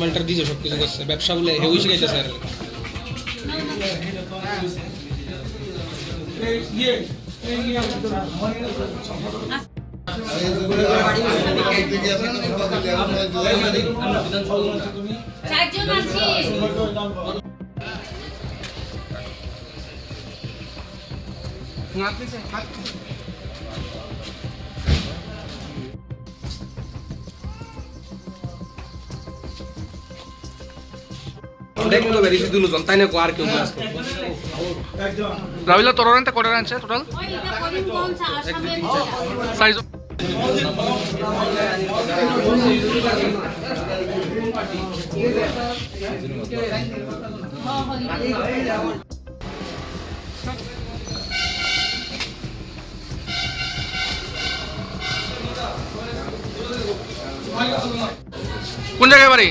মোবাইলটা দিছে সব কিছু করছে। ব্যবসা বলে হেউই শিখাইতেছে চারজন আছি দেখুন তো বেরিয়েছি দুজন তাই না আর কেউ না রাবিলা তোর রেন্টে কটা টোটাল এটা করিমগঞ্জ আসামের সাইজ কোন জায়গায় বাড়ি?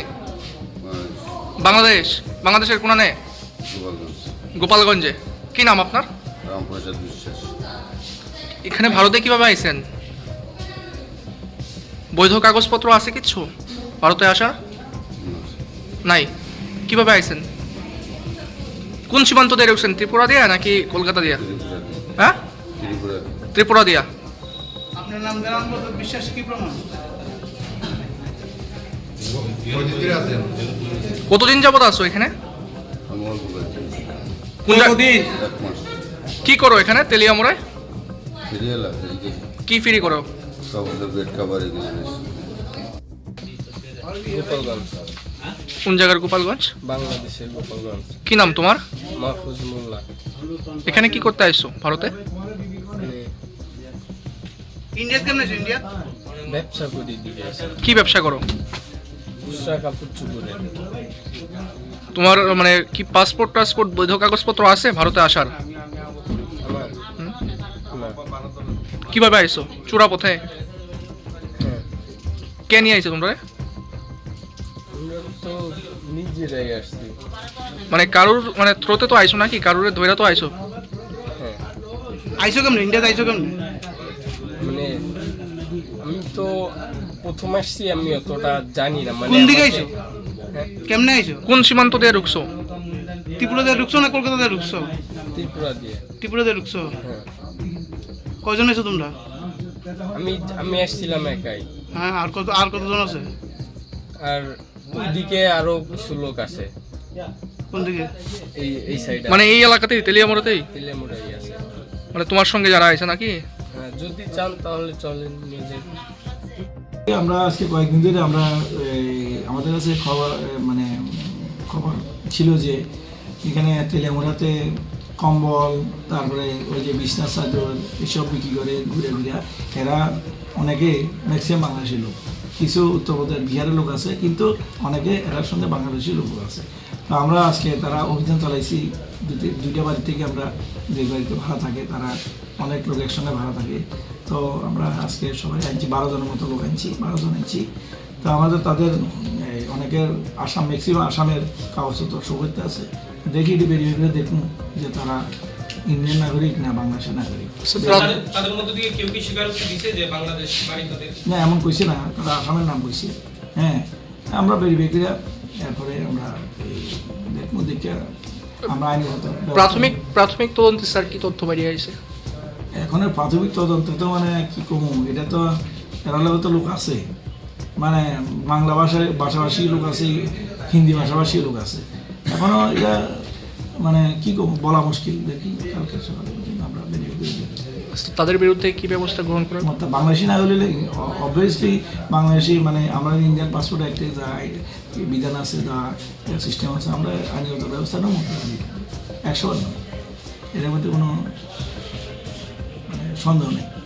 বাংলাদেশ? বাংলাদেশের কোনানে? গোপালগঞ্জ। গোপালগঞ্জে। কি নাম আপনার? রামপ্রসাদ বিশ্বাস। এখানে ভারতে কীভাবে আইছেন? বৈধ কাগজপত্র আছে কিচ্ছু ভারতে আসা? নাই। কীভাবে আইছেন? কোন সীমান্ত দিয়ে ঢুকছেন ত্রিপুরা দিয়া নাকি কলকাতা দিয়া? হ্যাঁ? ত্রিপুরা ত্রিপুরা দিয়া। আপনার নাম বিশ্বাস কি প্রমাণ? কতদিন যাবত আছো এখানে? কি করো এখানে তেলিয়ামুড়ায় ফিরে কি ফ্রি করো? কোন জায়গার গোপালগঞ্জ? বাংলাদেশের গোপালগঞ্জ। কি নাম তোমার? মাহফুজ মোল্লা। এখানে কি করতে আইছো ভারতে? ইন্ডিয়া কেমন ইন্ডিয়া? ব্যবসা করি কি ব্যবসা করো? তোমার মানে কি পাসপোর্ট টাসপোর্ট বৈধ কাগজপত্র আছে ভারতে আসার? কীভাবে আইছো? চূড়া পথে? কে নিয়ে আইছো তোমরা? মানে কারুর মানে থ্রোতে তো আইছো নাকি? কারুর ধৈরা তো আইছো? হ্যাঁ। আইসো কেমনে? ইন্ডিয়াতে আইসো কেমনে? মানে আমি তো প্রথম আসছি আমি অতটা জানি না মানে কোন দিকে আইছো? কেমনে আইসো কোন সীমান্ত দিয়ে ঢুকছো ত্রিপুরাতে ঢুকছো না কলকাতাতে ঢুকছো ত্রিপুরা দিয়ে। ত্রিপুরাতে ঢুকছো হ্যাঁ। কয়জন আছো তোমরা? আমি আমি আসছিলাম একাই। হ্যাঁ আর কত আর কতজন আছে? আর ওইদিকে আরও কিছু লোক আছে। কোন দিকে? এই এই সাইডে মানে এই এলাকাতেই তেলিয়ামুড়াতেই? তেলেমুড়াই আছে। মানে তোমার সঙ্গে যারা আইছে নাকি? হ্যাঁ যদি চান তাহলে চলেন নিজের আমরা আজকে কয়েকদিন ধরে আমরা আমাদের কাছে খবর মানে খবর ছিল যে এখানে তেলেমুড়াতে কম্বল, তারপরে ওই যে বিছনা, চাদর এসব বিক্রি করে ঘুরে ঘুরে এরা অনেকে, ম্যাক্সিমাম বাংলাদেশি লোক। কিছু উত্তরপ্রদেশ, বিহারের লোক আছে, কিন্তু অনেকে এরার সঙ্গে বাংলাদেশি লোক আছে। তো আমরা আজকে তারা অভিযান চালাইছি, দুটি- দুইটা বাড়ি থেকে আমরা যে বাড়িতে ভাড়া থাকে, তারা অনেক লোক একসঙ্গে ভাড়া থাকে। তো আমরা আজকে সবাই আনছি বারো জনের মতো লোক আনছি বারো জন আনছি। তো আমাদের তাদের অনেকের আসাম ম্যাক্সিমাম আসামের কাগজপত্র সুবিধা আছে। দেখি বেরিয়ে বেরিয়ে দেখুন যে তারা ইন্ডিয়ান নাগরিক না বাংলাদেশের নাগরিক। তাদের- তাদের মধ্যে থেকে কেউ কি স্বীকারোক্তি দিছে যে বাংলাদেশ বাড়ি তাদের না এমন কইছে না তারা আসামের নাম কইছে। হ্যাঁ আমরা বেরিয়ে বেরিয়ে এরপরে আমরা দেখব দেখে আমরা আইনগত প্রাথমিক প্রাথমিক তদন্তে স্যার কি তথ্য বেরিয়ে আইছে এখন প্রাথমিক তদন্ত তো মানে কি কমু? এটা তো এরা লোক তো লোক আছে। মানে বাংলা ভাষায় ভাষাভাষী লোক আছে হিন্দি ভাষাভাষী লোক আছে। এখনও এটা মানে কি কমু? বলা মুশকিল। দেখি কালকে সকালে আমরা বেরিয়ে বেরিয়ে তাদের বিরুদ্ধে কি ব্যবস্থা গ্রহণ করা অর্থাৎ বাংলাদেশি না হলে অবভিয়াসলি বাংলাদেশি মানে আমরা ইন্ডিয়ান পাসপোর্ট অ্যাক্টে যা বিধান আছে যা সিস্টেম আছে আমরা আইনগত ব্যবস্থা নেব। একশো এর মধ্যে কোনো মানে সন্দেহ নেই